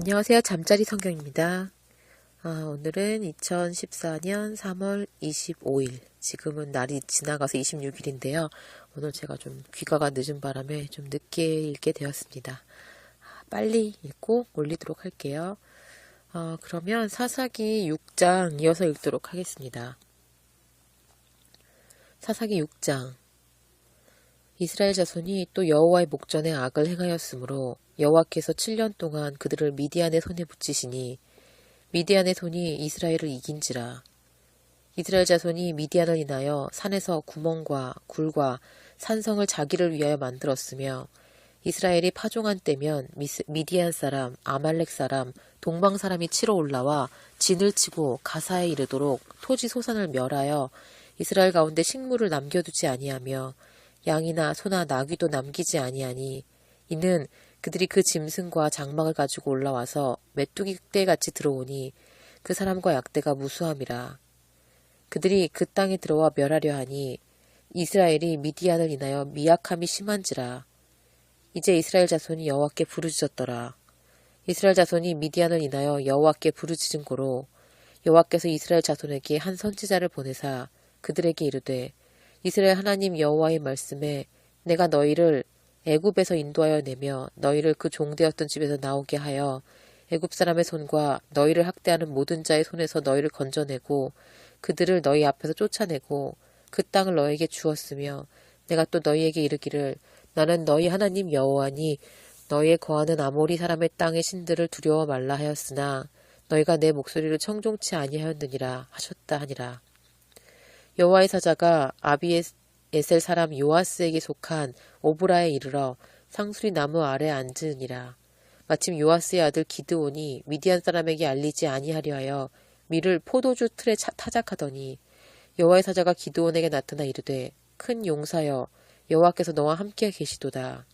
안녕하세요. 잠자리 성경입니다. 아, 오늘은 2014년 3월 25일. 지금은 날이 지나가서 26일인데요. 오늘 제가 좀 귀가가 늦은 바람에 좀 늦게 읽게 되었습니다. 아, 빨리 읽고 올리도록 할게요. 어, 그러면 사사기 6장 이어서 읽도록 하겠습니다. 사사기 6장 이스라엘 자손이 또 여호와의 목전에 악을 행하였으므로 여호와께서 7년 동안 그들을 미디안의 손에 붙이시니 미디안의 손이 이스라엘을 이긴지라. 이스라엘 자손이 미디안을 인하여 산에서 구멍과 굴과 산성을 자기를 위하여 만들었으며 이스라엘이 파종한 때면 미디안 사람, 아말렉 사람, 동방 사람이 치러 올라와 진을 치고 가사에 이르도록 토지 소산을 멸하여 이스라엘 가운데 식물을 남겨두지 아니하며 양이나 소나 나귀도 남기지 아니하니 이는 그들이 그 짐승과 장막을 가지고 올라와서 메뚜기 떼같이 들어오니 그 사람과 약대가 무수함이라. 그들이 그 땅에 들어와 멸하려 하니 이스라엘이 미디안을 인하여 미약함이 심한지라. 이제 이스라엘 자손이 여호와께 부르짖었더라. 이스라엘 자손이 미디안을 인하여 여호와께 부르짖은 고로 여호와께서 이스라엘 자손에게 한 선지자를 보내사 그들에게 이르되 이스라엘 하나님 여호와의 말씀에 내가 너희를 애굽에서 인도하여 내며 너희를 그 종되었던 집에서 나오게 하여 애굽 사람의 손과 너희를 학대하는 모든 자의 손에서 너희를 건져내고 그들을 너희 앞에서 쫓아내고 그 땅을 너희에게 주었으며 내가 또 너희에게 이르기를 나는 너희 하나님 여호와니 너희의 거하는 아모리 사람의 땅의 신들을 두려워 말라 하였으나 너희가 내 목소리를 청종치 아니하였느니라 하셨다 하니라. 여호와의 사자가 아비 에셀 사람 요아스에게 속한 오브라에 이르러 상수리 나무 아래 앉으니라. 마침 요아스의 아들 기드온이 미디안 사람에게 알리지 아니하려 하여 밀을 포도주 틀에 타작하더니 여호와의 사자가 기드온에게 나타나 이르되 큰 용사여 여호와께서 너와 함께 계시도다.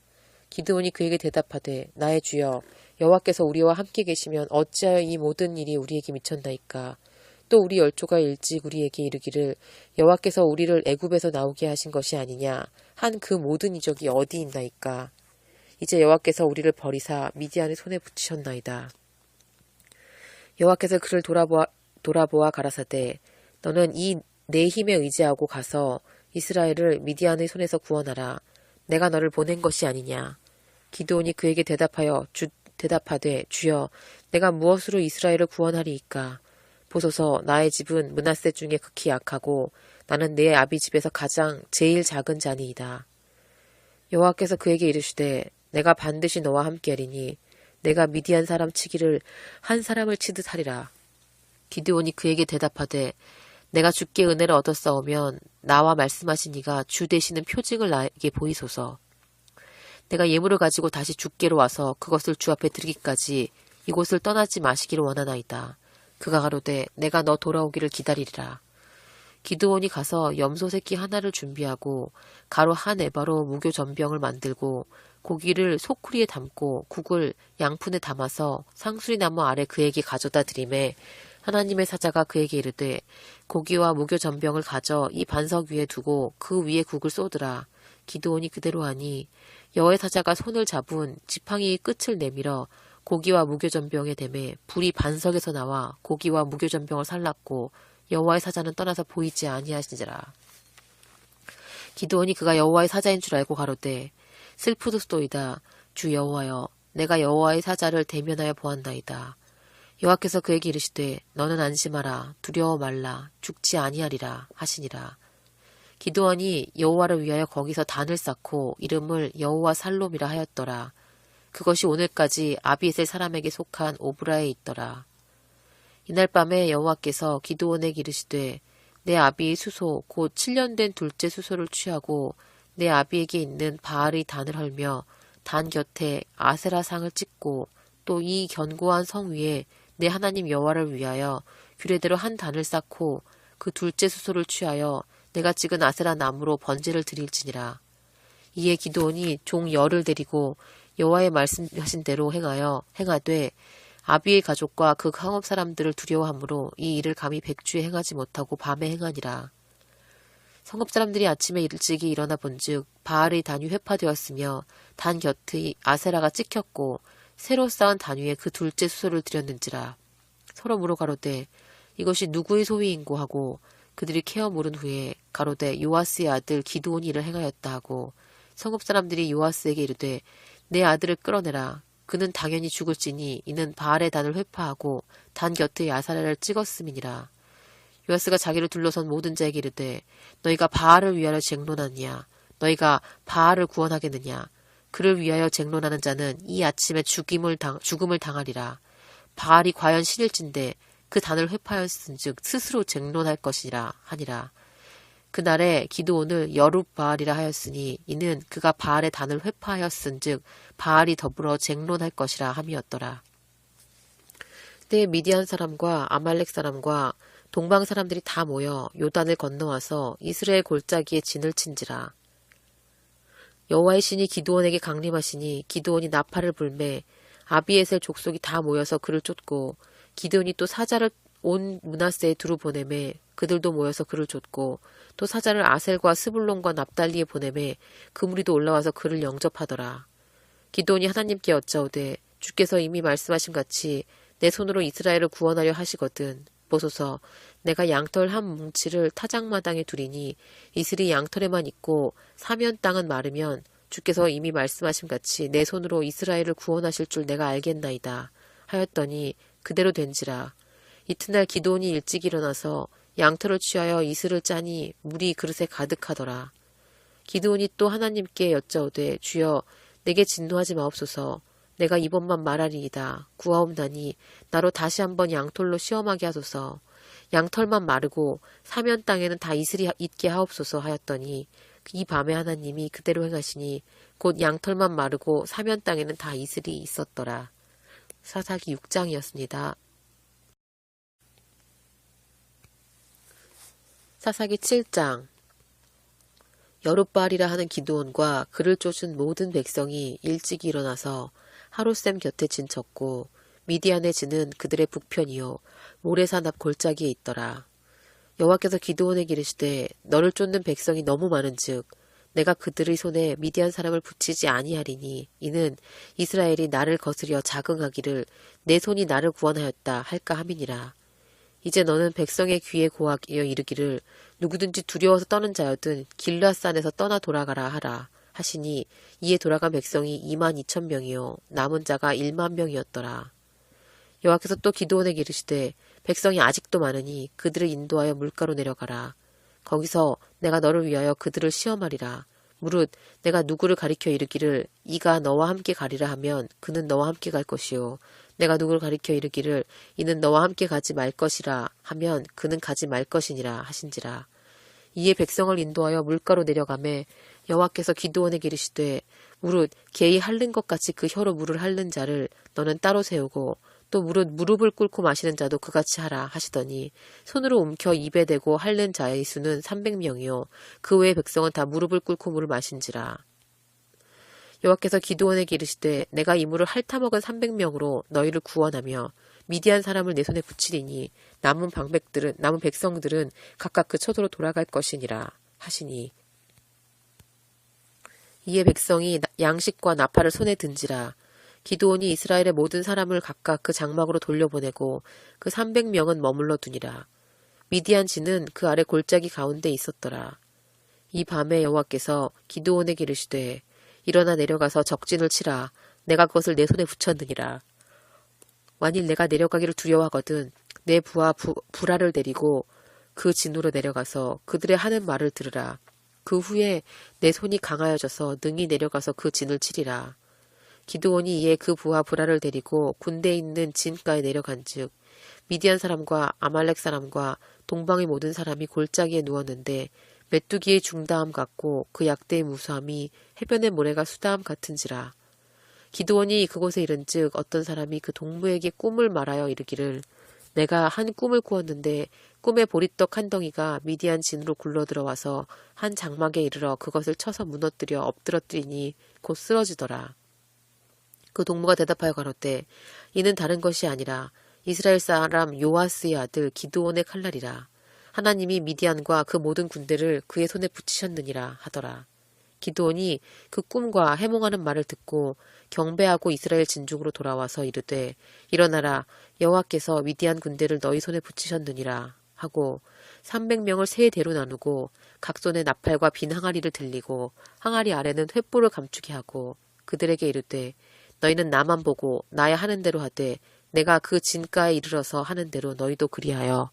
기드온이 그에게 대답하되 나의 주여 여호와께서 우리와 함께 계시면 어찌하여 이 모든 일이 우리에게 미쳤나이까 또 우리 열조가 일찍 우리에게 이르기를 여호와께서 우리를 애굽에서 나오게 하신 것이 아니냐? 한 그 모든 이적이 어디 있나이까? 이제 여호와께서 우리를 버리사 미디안의 손에 붙이셨나이다. 여호와께서 그를 돌아보아 돌아보아 가라사대 너는 이 내 힘에 의지하고 가서 이스라엘을 미디안의 손에서 구원하라. 내가 너를 보낸 것이 아니냐? 기도온이 그에게 대답하여 주 대답하되 주여 내가 무엇으로 이스라엘을 구원하리이까 보소서 나의 집은 문하세 중에 극히 약하고 나는 내 아비 집에서 가장 제일 작은 자니이다. 여호와께서 그에게 이르시되 내가 반드시 너와 함께하리니 내가 미디안 사람 치기를 한 사람을 치듯 하리라. 기드온이 그에게 대답하되 내가 주께 은혜를 얻었사오면 나와 말씀하신 이가 주 되시는 표징을 나에게 보이소서. 내가 예물을 가지고 다시 주께로 와서 그것을 주 앞에 드리기까지 이곳을 떠나지 마시기를 원하나이다. 그가 가로되 내가 너 돌아오기를 기다리리라. 기드온이 가서 염소 새끼 하나를 준비하고 가로 한 에바로 무교 전병을 만들고 고기를 소쿠리에 담고 국을 양푼에 담아서 상수리 나무 아래 그에게 가져다 드림에 하나님의 사자가 그에게 이르되 고기와 무교 전병을 가져 이 반석 위에 두고 그 위에 국을 쏟으라. 기드온이 그대로 하니 여호의 사자가 손을 잡은 지팡이 끝을 내밀어 고기와 무교전병의 댐에 불이 반석에서 나와 고기와 무교전병을 살랐고 여호와의 사자는 떠나서 보이지 아니하시니라. 기도원이 그가 여호와의 사자인 줄 알고 가로되 슬프도소이다 주 여호와여 내가 여호와의 사자를 대면하여 보았나이다. 여호와께서 그에게 이르시되 너는 안심하라 두려워 말라 죽지 아니하리라 하시니라. 기도원이 여호와를 위하여 거기서 단을 쌓고 이름을 여호와 살롬이라 하였더라. 그것이 오늘까지 아비에셀 사람에게 속한 오브라에 있더라. 이날 밤에 여호와께서 기도원에게 이르시되 내 아비의 수소 곧 7년 된 둘째 수소를 취하고 내 아비에게 있는 바알의 단을 헐며 단 곁에 아세라 상을 찍고 또 이 견고한 성 위에 내 하나님 여호와를 위하여 규례대로 한 단을 쌓고 그 둘째 수소를 취하여 내가 찍은 아세라 나무로 번제를 드릴지니라. 이에 기도원이 종 열을 데리고 여호와의 말씀하신 대로 행하여 행하되 아비의 가족과 그 항업 사람들을 두려워하므로 이 일을 감히 백주에 행하지 못하고 밤에 행하니라. 성읍 사람들이 아침에 일찍이 일어나 본즉 바알의 단이 회파되었으며 단 곁의 아세라가 찍혔고 새로 쌓은 단 위에 그 둘째 수소를 들였는지라 서로 물어 가로되 이것이 누구의 소위인고 하고 그들이 케어 물은 후에 가로되 요아스의 아들 기드온이 이를 행하였다 하고 성읍 사람들이 요아스에게 이르되 내 아들을 끌어내라. 그는 당연히 죽을지니 이는 바알의 단을 회파하고 단 곁에 야사라를 찍었음이니라. 요아스가 자기를 둘러선 모든 자에게 이르되 너희가 바알을 위하여 쟁론하느냐? 너희가 바알을 구원하겠느냐? 그를 위하여 쟁론하는 자는 이 아침에 죽임을 당, 죽음을 당하리라. 바알이 과연 신일진데 그 단을 회파하였은즉 스스로 쟁론할 것이라 하니라 그날에 기도온을 여룹 바알이라 하였으니 이는 그가 바알의 단을 회파하였은즉 바알이 더불어 쟁론할 것이라 함이었더라. 그때 미디안 사람과 아말렉 사람과 동방 사람들이 다 모여 요단을 건너와서 이스라엘 골짜기에 진을 친지라. 여호와의 신이 기도원에게 강림하시니 기도원이 나팔을 불매 아비에셀 족속이 다 모여서 그를 쫓고 기도원이 또 사자를 온 문하세에 두루 보내매 그들도 모여서 그를 쫓고 또 사자를 아셀과 스불론과 납달리에 보내매 그 무리도 올라와서 그를 영접하더라. 기도원이 하나님께 여짜오되 주께서 이미 말씀하신 같이 내 손으로 이스라엘을 구원하려 하시거든. 보소서 내가 양털 한 뭉치를 타작마당에 두리니 이슬이 양털에만 있고 사면 땅은 마르면 주께서 이미 말씀하신 같이 내 손으로 이스라엘을 구원하실 줄 내가 알겠나이다. 하였더니 그대로 된지라. 이튿날 기도원이 일찍 일어나서 양털을 취하여 이슬을 짜니 물이 그릇에 가득하더라. 기드온이 또 하나님께 여짜오되 주여 내게 진노하지 마옵소서 내가 이번만 말하리이다 구하옵나니 나로 다시 한번 양털로 시험하게 하소서 양털만 마르고 사면 땅에는 다 이슬이 있게 하옵소서 하였더니 이 밤에 하나님이 그대로 행하시니 곧 양털만 마르고 사면 땅에는 다 이슬이 있었더라. 사사기 6장이었습니다. 사사기 7장 여룻바알이라 하는 기드온과 그를 쫓은 모든 백성이 일찍 일어나서 하루쌤 곁에 진쳤고 미디안의 진은 그들의 북편이요 모래산 앞 골짜기에 있더라. 여호와께서 기드온에게 이르시되 너를 쫓는 백성이 너무 많은즉 내가 그들의 손에 미디안 사람을 붙이지 아니하리니 이는 이스라엘이 나를 거스려 자긍하기를 내 손이 나를 구원하였다 할까 함이니라. 이제 너는 백성의 귀에 고하여 이르기를 누구든지 두려워서 떠는 자여든 길라산에서 떠나 돌아가라 하라 하시니 이에 돌아간 백성이 2만 2천 명이요 남은 자가 1만 명이었더라. 여호와께서 또 기도원에게 이르시되 백성이 아직도 많으니 그들을 인도하여 물가로 내려가라. 거기서 내가 너를 위하여 그들을 시험하리라. 무릇 내가 누구를 가리켜 이르기를 이가 너와 함께 가리라 하면 그는 너와 함께 갈 것이요 내가 누구를 가리켜 이르기를 이는 너와 함께 가지 말 것이라 하면 그는 가지 말 것이니라 하신지라. 이에 백성을 인도하여 물가로 내려가매 여호와께서 기도원에게 이르시되 무릇 개이 핥는 것 같이 그 혀로 물을 핥는 자를 너는 따로 세우고 또 무릇 무릎을 꿇고 마시는 자도 그같이 하라 하시더니 손으로 움켜 입에 대고 핥는 자의 수는 300명이요 그 외의 백성은 다 무릎을 꿇고 물을 마신지라. 여호와께서 기도원에게 이르시되 내가 이 물을 핥아먹은 300명으로 너희를 구원하며 미디안 사람을 내 손에 붙이리니 남은 방백들은 남은 백성들은 각각 그 처도로 돌아갈 것이니라 하시니. 이에 백성이 양식과 나팔을 손에 든지라 기도원이 이스라엘의 모든 사람을 각각 그 장막으로 돌려보내고 그 300명은 머물러 두니라. 미디안 지는 그 아래 골짜기 가운데 있었더라. 이 밤에 여호와께서 기도원에게 이르시되 일어나 내려가서 적진을 치라. 내가 그것을 내 손에 붙였느니라. 만일 내가 내려가기를 두려워하거든 내 부하 부, 불화를 데리고 그 진으로 내려가서 그들의 하는 말을 들으라. 그 후에 내 손이 강하여져서 능히 내려가서 그 진을 치리라. 기드온이 이에 그 부하 불화를 데리고 군대에 있는 진가에 내려간즉 미디안 사람과 아말렉 사람과 동방의 모든 사람이 골짜기에 누웠는데 메뚜기의 중다함 같고 그 약대의 무수함이 해변의 모래가 수다함 같은지라. 기도원이 그곳에 이른즉 어떤 사람이 그 동무에게 꿈을 말하여 이르기를 내가 한 꿈을 꾸었는데 꿈의 보리떡 한 덩이가 미디안 진으로 굴러 들어와서 한 장막에 이르러 그것을 쳐서 무너뜨려 엎드러뜨리니 곧 쓰러지더라. 그 동무가 대답하여 가로되 이는 다른 것이 아니라 이스라엘 사람 요아스의 아들 기드온의 칼날이라. 하나님이 미디안과 그 모든 군대를 그의 손에 붙이셨느니라 하더라. 기드온이 그 꿈과 해몽하는 말을 듣고 경배하고 이스라엘 진중으로 돌아와서 이르되 일어나라 여호와께서 미디안 군대를 너희 손에 붙이셨느니라 하고 300명을 세 대로 나누고 각 손에 나팔과 빈 항아리를 들리고 항아리 아래는 횃불을 감추게 하고 그들에게 이르되 너희는 나만 보고 나야 하는 대로 하되 내가 그 진가에 이르러서 하는 대로 너희도 그리하여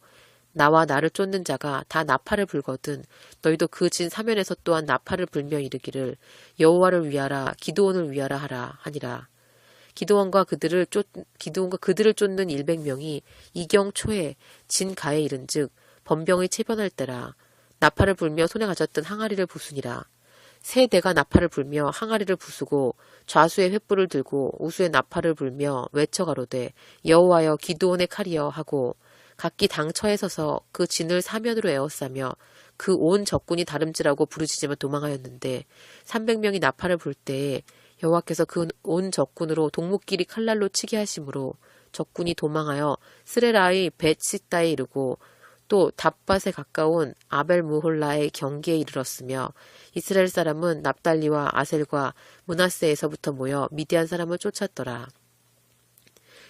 나와 나를 쫓는 자가 다 나팔을 불거든 너희도 그 진 사면에서 또한 나팔을 불며 이르기를 여호와를 위하라 기도원을 위하라 하라 하니라. 기도원과 그들을 쫓 기도원과 그들을 쫓는 일백 명이 이경 초에 진 가에 이른즉 번병의 체변할 때라 나팔을 불며 손에 가졌던 항아리를 부수니라. 세 대가 나팔을 불며 항아리를 부수고 좌수에 횃불을 들고 우수에 나팔을 불며 외쳐 가로되 여호와여 기도원의 칼이여 하고 각기 당처에 서서 그 진을 사면으로 에워싸며 그 온 적군이 다름질하고 부르짖으며 도망하였는데 300명이 나팔을 불 때에 여호와께서 그 온 적군으로 동목끼리 칼날로 치게 하심으로 적군이 도망하여 스레라의 벳시다에 이르고 또 답밭에 가까운 아벨 무홀라의 경계에 이르렀으며 이스라엘 사람은 납달리와 아셀과 문하세에서부터 모여 미디안 사람을 쫓았더라.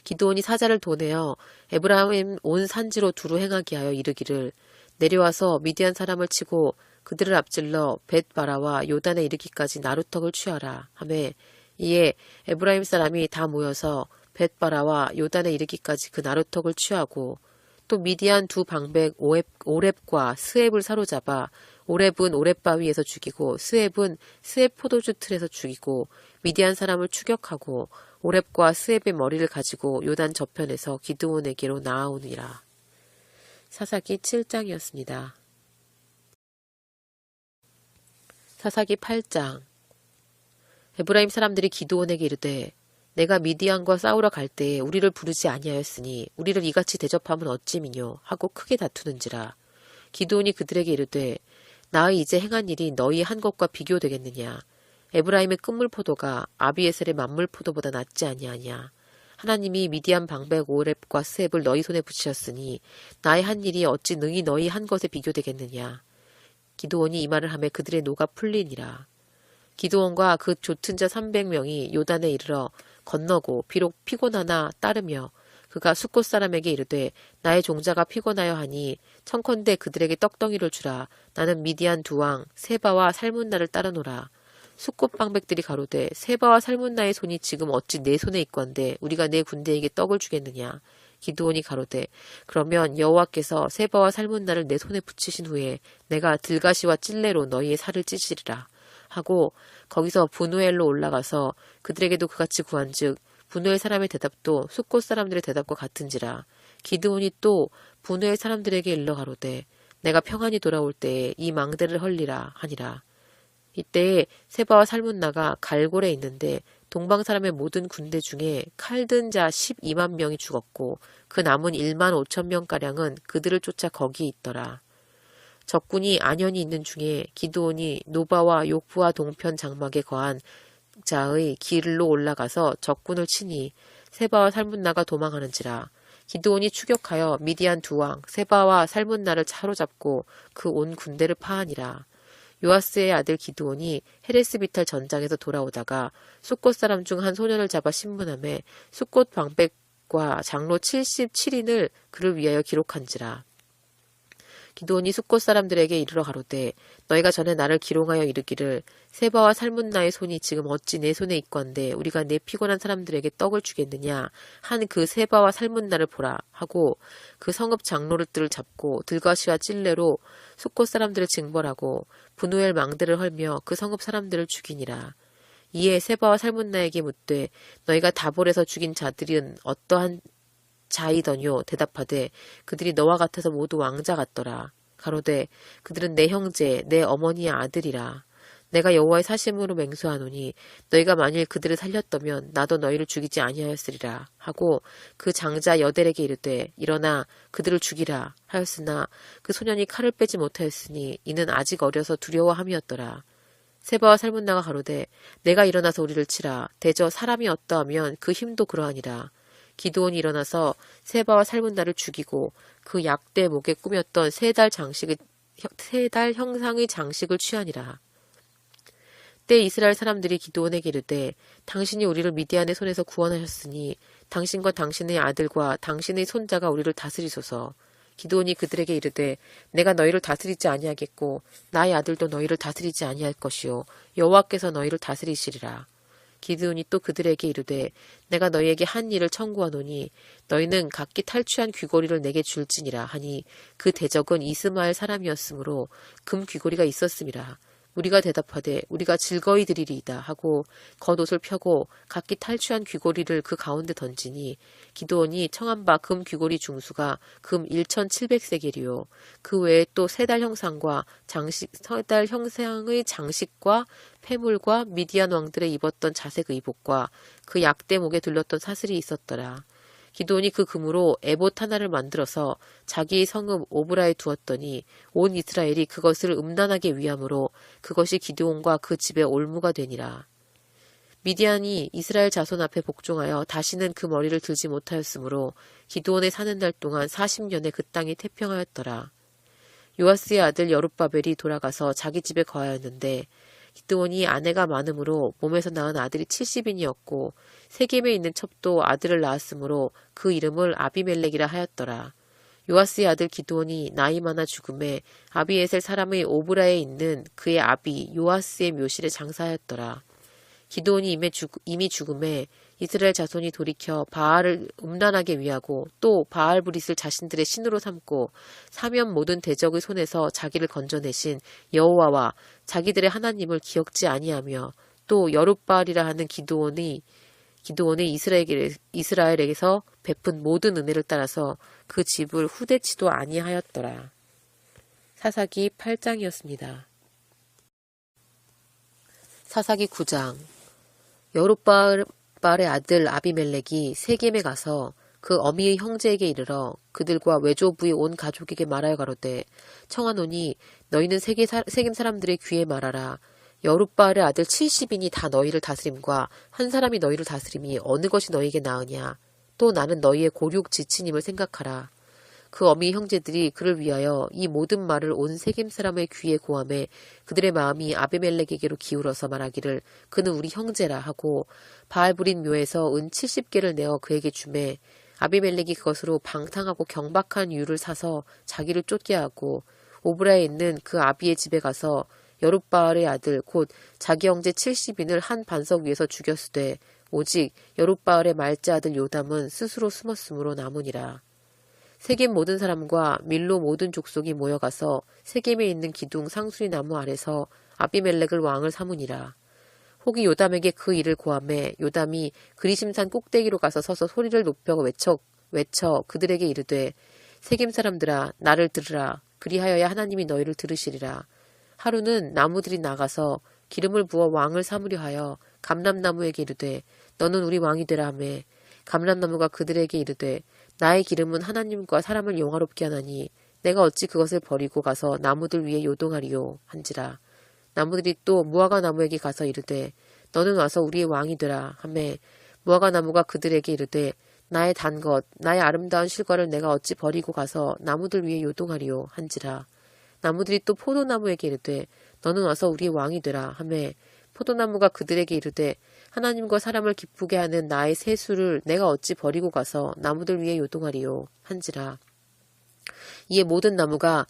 기도온이 사자를 도내어 에브라임 온 산지로 두루 행하게 하여 이르기를 내려와서 미디안 사람을 치고 그들을 앞질러 벳바라와 요단에 이르기까지 나루턱을 취하라 하매 이에 에브라임 사람이 다 모여서 벳바라와 요단에 이르기까지 그 나루턱을 취하고 또 미디안 두 방백 오랩, 오랩과 스앱을 사로잡아 오랩은 오랩바위에서 죽이고 스앱은 스앱 포도주 틀에서 죽이고 미디안 사람을 추격하고 오랩과 스앱의 머리를 가지고 요단 저편에서 기드온에게로 나아오니라. 사사기 7장이었습니다. 사사기 8장 에브라임 사람들이 기드온에게 이르되 내가 미디안과 싸우러 갈 때에 우리를 부르지 아니하였으니 우리를 이같이 대접하면 어찌미뇨 하고 크게 다투는지라 기드온이 그들에게 이르되 나의 이제 행한 일이 너희 한 것과 비교되겠느냐? 에브라임의 끝물 포도가 아비에셀의 만물 포도보다 낫지 아니하냐? 하나님이 미디안 방백 오랩과 스앱을 너희 손에 붙이셨으니 나의 한 일이 어찌 능히 너희 한 것에 비교되겠느냐? 기도원이 이 말을 하며 그들의 노가 풀리니라. 기도원과 그 조튼 자 300명이 요단에 이르러 건너고 비록 피곤하나 따르며 그가 숫곳 사람에게 이르되 나의 종자가 피곤하여 하니 청컨대 그들에게 떡덩이를 주라. 나는 미디안 두 왕 세바와 살문나를 따르노라. 숫꽃 방백들이 가로되 세바와 살문나의 손이 지금 어찌 내 손에 있건데 우리가 내 군대에게 떡을 주겠느냐? 기드온이 가로되 그러면 여호와께서 세바와 살문나를 내 손에 붙이신 후에 내가 들가시와 찔레로 너희의 살을 찢으리라. 하고 거기서 분우엘로 올라가서 그들에게도 그같이 구한즉 분우엘 사람의 대답도 숫꽃 사람들의 대답과 같은지라 기드온이 또 분우엘 사람들에게 일러 가로되 내가 평안히 돌아올 때에 이 망대를 헐리라 하니라 이때에 세바와 살문나가 갈골에 있는데 동방 사람의 모든 군대 중에 칼 든 자 12만 명이 죽었고 그 남은 1만 5천 명가량은 그들을 쫓아 거기 있더라. 적군이 안연히 있는 중에 기드온이 노바와 욕부와 동편 장막에 거한 자의 길로 올라가서 적군을 치니 세바와 살문나가 도망하는지라 기드온이 추격하여 미디안 두 왕 세바와 살문나를 차로잡고 그 온 군대를 파하니라. 요아스의 아들 기드온이 헤레스비탈 전장에서 돌아오다가 숫꽃 사람 중 한 소년을 잡아 신문함에 숫꽃 방백과 장로 77인을 그를 위하여 기록한지라 기도원이 숫곳 사람들에게 이르러 가로되 너희가 전에 나를 기롱하여 이르기를 세바와 살문나의 손이 지금 어찌 내 손에 있건데 우리가 내 피곤한 사람들에게 떡을 주겠느냐? 한 그 세바와 살문나를 보라. 하고 그 성읍 장로들을 잡고 들과시와 찔레로 숫곳 사람들을 징벌하고 분우엘 망대를 헐며 그 성읍 사람들을 죽이니라. 이에 세바와 살문나에게 묻되 너희가 다볼에서 죽인 자들은 어떠한 자이더뇨 대답하되 그들이 너와 같아서 모두 왕자 같더라. 가로되 그들은 내 형제 내 어머니의 아들이라. 내가 여호와의 사심으로 맹수하노니 너희가 만일 그들을 살렸다면 나도 너희를 죽이지 아니하였으리라 하고 그 장자 여델에게 이르되 일어나 그들을 죽이라 하였으나 그 소년이 칼을 빼지 못하였으니 이는 아직 어려서 두려워함이었더라. 세바와 살문나가 가로되 내가 일어나서 우리를 치라 대저 사람이 어떠하면 그 힘도 그러하니라 기도원이 일어나서 세바와 살문나를 죽이고 그 약대 목에 꾸몄던 세 달 장식의 세 달 형상의 장식을 취하니라. 그때 이스라엘 사람들이 기도원에게 이르되 당신이 우리를 미디안의 손에서 구원하셨으니 당신과 당신의 아들과 당신의 손자가 우리를 다스리소서. 기도원이 그들에게 이르되 내가 너희를 다스리지 아니하겠고 나의 아들도 너희를 다스리지 아니할 것이요 여호와께서 너희를 다스리시리라. 기드온이 또 그들에게 이르되 내가 너희에게 한 일을 청구하노니 너희는 각기 탈취한 귀고리를 내게 줄지니라 하니 그 대적은 이스마엘 사람이었으므로 금 귀고리가 있었음이라 우리가 대답하되 우리가 즐거이 드리리이다 하고 겉옷을 펴고 각기 탈취한 귀고리를 그 가운데 던지니 기도원이 청한 바 금 귀고리 중수가 금 1700세겔이요. 그 외에 또 세 달 형상과 장식 세 달 형상의 장식과 폐물과 미디안 왕들의 입었던 자색 의복과 그 약대 목에 둘렀던 사슬이 있었더라 기도원이 그 금으로 에봇 하나를 만들어서 자기의 성읍 오브라에 두었더니 온 이스라엘이 그것을 음란하게 위함으로 그것이 기도원과 그 집의 올무가 되니라. 미디안이 이스라엘 자손 앞에 복종하여 다시는 그 머리를 들지 못하였으므로 기도원에 사는 날 동안 40년에 그 땅이 태평하였더라. 요아스의 아들 여룻바벨이 돌아가서 자기 집에 거하였는데 기드온이 아내가 많음으로 몸에서 낳은 아들이 70인이었고 세겜에 있는 첩도 아들을 낳았으므로 그 이름을 아비멜렉이라 하였더라. 요아스의 아들 기드온이 나이 많아 죽음에 아비에셀 사람의 오브라에 있는 그의 아비 요아스의 묘실에 장사하였더라. 기드온이 이미 죽 음에 이스라엘 자손이 돌이켜 바알을 음란하게 위하고 또 바알 브릿을 자신들의 신으로 삼고 사면 모든 대적의 손에서 자기를 건져내신 여호와와 자기들의 하나님을 기억지 아니하며 또 여룻바알이라 하는 기도원이 기도원이 이스라엘에게, 이스라엘에게서 베푼 모든 은혜를 따라서 그 집을 후대치도 아니하였더라. 사사기 8장이었습니다. 사사기 9장 여룻바알 룻발의 아들 아비멜렉이 세겜에 가서 그 어미의 형제에게 이르러 그들과 외조부의 온 가족에게 말하여 가로되 청하노니 너희는 세겜 사람들의 귀에 말하라. 여룻바알의 아들 70인이 다 너희를 다스림과 한 사람이 너희를 다스림이 어느 것이 너희에게 나으냐? 또 나는 너희의 고륙 지친임을 생각하라 그 어미 형제들이 그를 위하여 이 모든 말을 온 세겜 사람의 귀에 고함해 그들의 마음이 아비멜렉에게로 기울어서 말하기를 그는 우리 형제라 하고 바알브린 묘에서 은 70개를 내어 그에게 주매 아비멜렉이 그것으로 방탕하고 경박한 유를 사서 자기를 쫓게 하고 오브라에 있는 그 아비의 집에 가서 여룻바알의 아들 곧 자기 형제 70인을 한 반석 위에서 죽였으되 오직 여룻바알의 말자 아들 요담은 스스로 숨었으므로 남으니라. 세겜 모든 사람과 밀로 모든 족속이 모여가서 세겜에 있는 기둥 상수리 나무 아래서 아비멜렉을 왕을 삼으니라. 혹이 요담에게 그 일을 고함해 요담이 그리심산 꼭대기로 가서 서서 소리를 높여 외쳐 외쳐 그들에게 이르되 세겜 사람들아 나를 들으라 그리하여야 하나님이 너희를 들으시리라. 하루는 나무들이 나가서 기름을 부어 왕을 삼으려 하여 감람나무에게 이르되 너는 우리 왕이 되라 하매 감람나무가 그들에게 이르되 나의 기름은 하나님과 사람을 영화롭게 하나니 내가 어찌 그것을 버리고 가서 나무들 위에 요동하리요? 한지라. 나무들이 또 무화과 나무에게 가서 이르되 너는 와서 우리의 왕이 되라 하매 무화과 나무가 그들에게 이르되 나의 단 것 나의 아름다운 실과를 내가 어찌 버리고 가서 나무들 위에 요동하리요? 한지라. 나무들이 또 포도나무에게 이르되 너는 와서 우리의 왕이 되라 하매 포도나무가 그들에게 이르되 하나님과 사람을 기쁘게 하는 나의 세수를 내가 어찌 버리고 가서 나무들 위에 요동하리요? 한지라. 이에 모든 나무가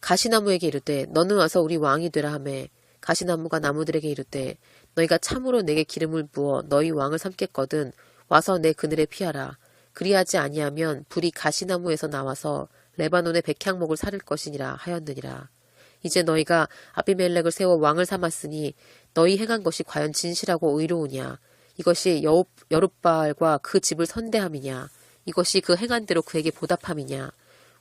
가시나무에게 이르되 너는 와서 우리 왕이 되라 하매. 가시나무가 나무들에게 이르되 너희가 참으로 내게 기름을 부어 너희 왕을 삼겠거든 와서 내 그늘에 피하라. 그리하지 아니하면 불이 가시나무에서 나와서 레바논의 백향목을 사를 것이니라 하였느니라. 이제 너희가 아비멜렉을 세워 왕을 삼았으니 너희 행한 것이 과연 진실하고 의로우냐? 이것이 여룻바알과 그 집을 선대함이냐? 이것이 그 행한 대로 그에게 보답함이냐?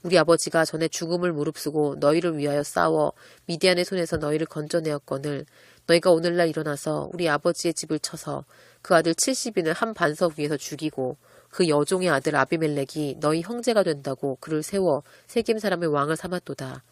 우리 아버지가 전에 죽음을 무릅쓰고 너희를 위하여 싸워 미디안의 손에서 너희를 건져내었거늘 너희가 오늘날 일어나서 우리 아버지의 집을 쳐서 그 아들 70인을 한 반석 위에서 죽이고 그 여종의 아들 아비멜렉이 너희 형제가 된다고 그를 세워 세겜 사람의 왕을 삼았도다.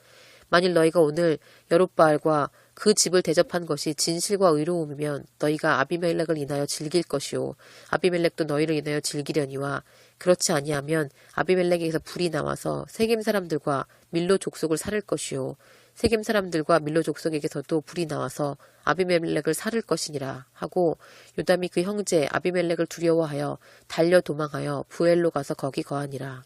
만일 너희가 오늘 여룻바알과 그 집을 대접한 것이 진실과 의로움이면 너희가 아비멜렉을 인하여 즐길 것이요 아비멜렉도 너희를 인하여 즐기려니와 그렇지 아니하면 아비멜렉에게서 불이 나와서 세겜 사람들과 밀로 족속을 살을 것이요 세겜 사람들과 밀로 족속에게서도 불이 나와서 아비멜렉을 살을 것이니라 하고 요담이 그 형제 아비멜렉을 두려워하여 달려 도망하여 부엘로 가서 거기 거하니라.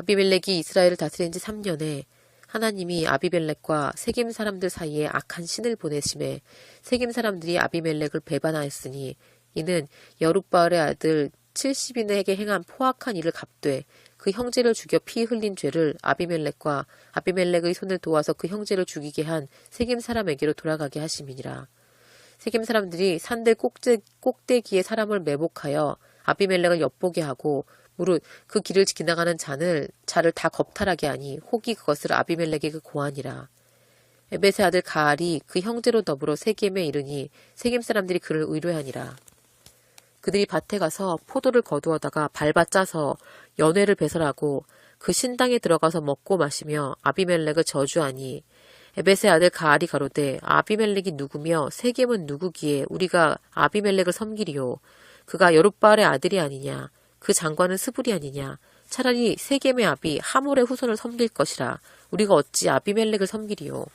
아비멜렉이 이스라엘을 다스린 지 3년에 하나님이 아비멜렉과 세겜 사람들 사이에 악한 신을 보내심에 세겜 사람들이 아비멜렉을 배반하였으니 이는 여룻바알의 아들 70인에게 행한 포악한 일을 갚되 그 형제를 죽여 피 흘린 죄를 아비멜렉과 아비멜렉의 손을 도와서 그 형제를 죽이게 한 세겜 사람에게로 돌아가게 하심이니라. 세겜 사람들이 산들 꼭대, 꼭대기에 사람을 매복하여 아비멜렉을 엿보게 하고 무릇 그 길을 지나가는 잔을 자를 다 겁탈하게 하니 혹이 그것을 아비멜렉에게 고하니라. 에베의 아들 가알이 그 형제로 더불어 세겜에 이르니 세겜 사람들이 그를 의뢰하니라. 그들이 밭에 가서 포도를 거두어다가 밟아 짜서 연회를 배설하고 그 신당에 들어가서 먹고 마시며 아비멜렉을 저주하니 에베의 아들 가알이 가로되 아비멜렉이 누구며 세겜은 누구기에 우리가 아비멜렉을 섬기리요 그가 여룻바알의 아들이 아니냐 그 장관은 스불이 아니냐. 차라리 세겜의 아비 하몰의 후손을 섬길 것이라. 우리가 어찌 아비멜렉을 섬기리요?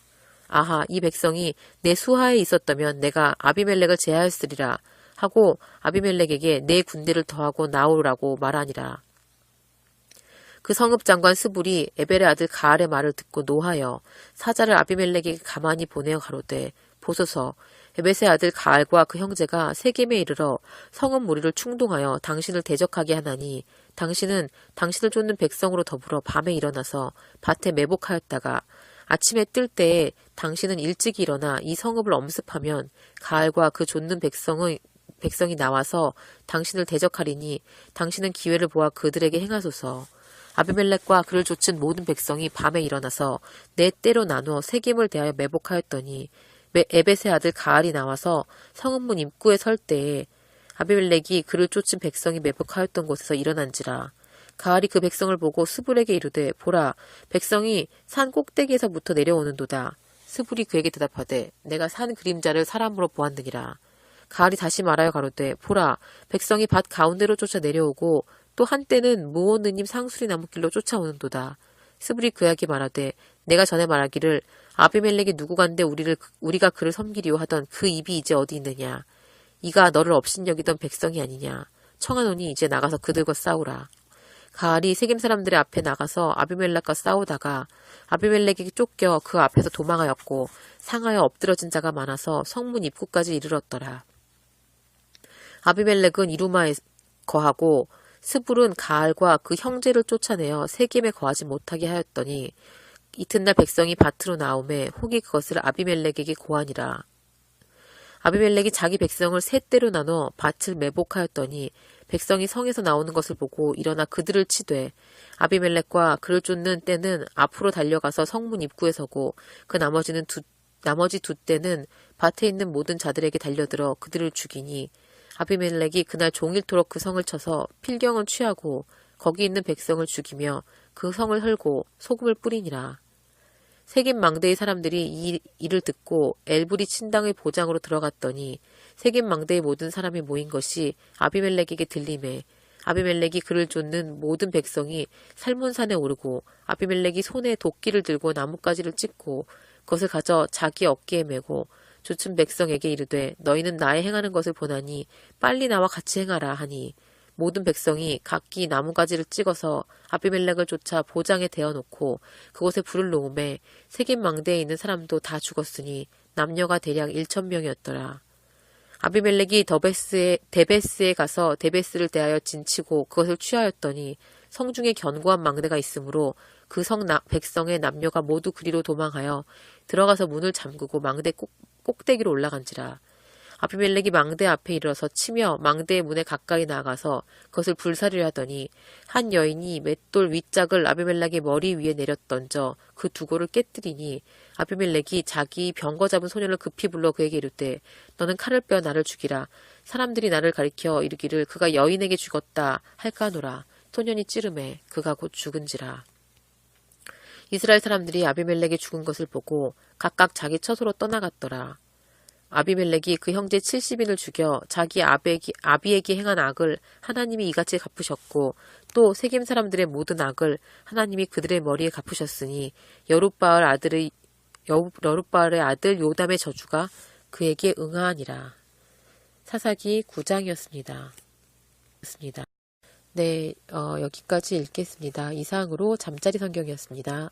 아하 이 백성이 내 수하에 있었다면 내가 아비멜렉을 제하였으리라. 하고 아비멜렉에게 내 군대를 더하고 나오라고 말하니라. 그 성읍 장관 스불이 에벨의 아들 가알의 말을 듣고 노하여 사자를 아비멜렉에게 가만히 보내어 가로되 보소서 에벳의 아들 가알과 그 형제가 세겜에 이르러 성읍 무리를 충동하여 당신을 대적하게 하나니 당신은 당신을 쫓는 백성으로 더불어 밤에 일어나서 밭에 매복하였다가 아침에 뜰 때에 당신은 일찍 일어나 이 성읍을 엄습하면 가알과 그 쫓는 백성의 백성이 나와서 당신을 대적하리니 당신은 기회를 보아 그들에게 행하소서. 아비멜렉과 그를 쫓은 모든 백성이 밤에 일어나서 네 때로 나누어 세겜을 대하여 매복하였더니 에벳의 아들 가알이 나와서 성읍문 입구에 설 때에 아비멜렉이 그를 쫓은 백성이 매복하였던 곳에서 일어난지라. 가알이 그 백성을 보고 스불에게 이르되 보라 백성이 산 꼭대기에서부터 내려오는도다. 스불이 그에게 대답하되 내가 산 그림자를 사람으로 보았느니라. 가을이 다시 말하여 가로되 보라 백성이 밭 가운데로 쫓아 내려오고 또 한때는 무오느님 상수리 나무길로 쫓아오는도다. 스불이 그에게 말하되 내가 전에 말하기를 아비멜렉이 누구간데 우리를 우리가 그를 섬기리오 하던 그 입이 이제 어디 있느냐 이가 너를 업신 여기던 백성이 아니냐 청하노니 이제 나가서 그들과 싸우라. 가알이 세겜 사람들의 앞에 나가서 아비멜렉과 싸우다가 아비멜렉에게 쫓겨 그 앞에서 도망하였고 상하여 엎드러진 자가 많아서 성문 입구까지 이르렀더라. 아비멜렉은 이루마에 거하고 스불은 가알과 그 형제를 쫓아내어 세겜에 거하지 못하게 하였더니 이튿날 백성이 밭으로 나오매 혹이 그것을 아비멜렉에게 고하니라. 아비멜렉이 자기 백성을 세 때로 나눠 밭을 매복하였더니 백성이 성에서 나오는 것을 보고 일어나 그들을 치되 아비멜렉과 그를 쫓는 때는 앞으로 달려가서 성문 입구에 서고 그 나머지는 두, 나머지 두 때는 밭에 있는 모든 자들에게 달려들어 그들을 죽이니 아비멜렉이 그날 종일토록 그 성을 쳐서 필경을 취하고 거기 있는 백성을 죽이며 그 성을 헐고 소금을 뿌리니라. 세겜 망대의 사람들이 이 일을 듣고 엘브리 친당의 보장으로 들어갔더니 세겜 망대의 모든 사람이 모인 것이 아비멜렉에게 들림에 아비멜렉이 그를 쫓는 모든 백성이 살문산에 오르고 아비멜렉이 손에 도끼를 들고 나뭇가지를 찍고 그것을 가져 자기 어깨에 메고 조춘 백성에게 이르되 너희는 나의 행하는 것을 보나니 빨리 나와 같이 행하라 하니 모든 백성이 각기 나무가지를 찍어서 아비멜렉을 쫓아 보장에 대어놓고 그곳에 불을 놓음에 세겜 망대에 있는 사람도 다 죽었으니 남녀가 대략 1천 명이었더라. 아비멜렉이 더베스에, 데베스에 가서 데베스를 대하여 진치고 그것을 취하였더니 성 중에 견고한 망대가 있으므로 그 성 백성의 남녀가 모두 그리로 도망하여 들어가서 문을 잠그고 망대 꼭, 꼭대기로 올라간지라. 아비멜렉이 망대 앞에 이르러서 치며 망대의 문에 가까이 나가서 그것을 불사르려 하더니 한 여인이 맷돌 윗짝을 아비멜렉의 머리 위에 내려 던져 그 두고를 깨뜨리니 아비멜렉이 자기 병거 잡은 소년을 급히 불러 그에게 이르되 너는 칼을 빼어 나를 죽이라. 사람들이 나를 가리켜 이르기를 그가 여인에게 죽었다 할까노라. 소년이 찌름해 그가 곧 죽은지라. 이스라엘 사람들이 아비멜렉이 죽은 것을 보고 각각 자기 처소로 떠나갔더라. 아비멜렉이 그 형제 70인을 죽여 자기 아비에게, 아비에게 행한 악을 하나님이 이같이 갚으셨고 또 세겜 사람들의 모든 악을 하나님이 그들의 머리에 갚으셨으니 여룻바알 아들의 여- 여룻바알의 아들 요담의 저주가 그에게 응하하니라. 사사기 9장이었습니다. 네, 어, 여기까지 읽겠습니다. 이상으로 잠자리 성경이었습니다.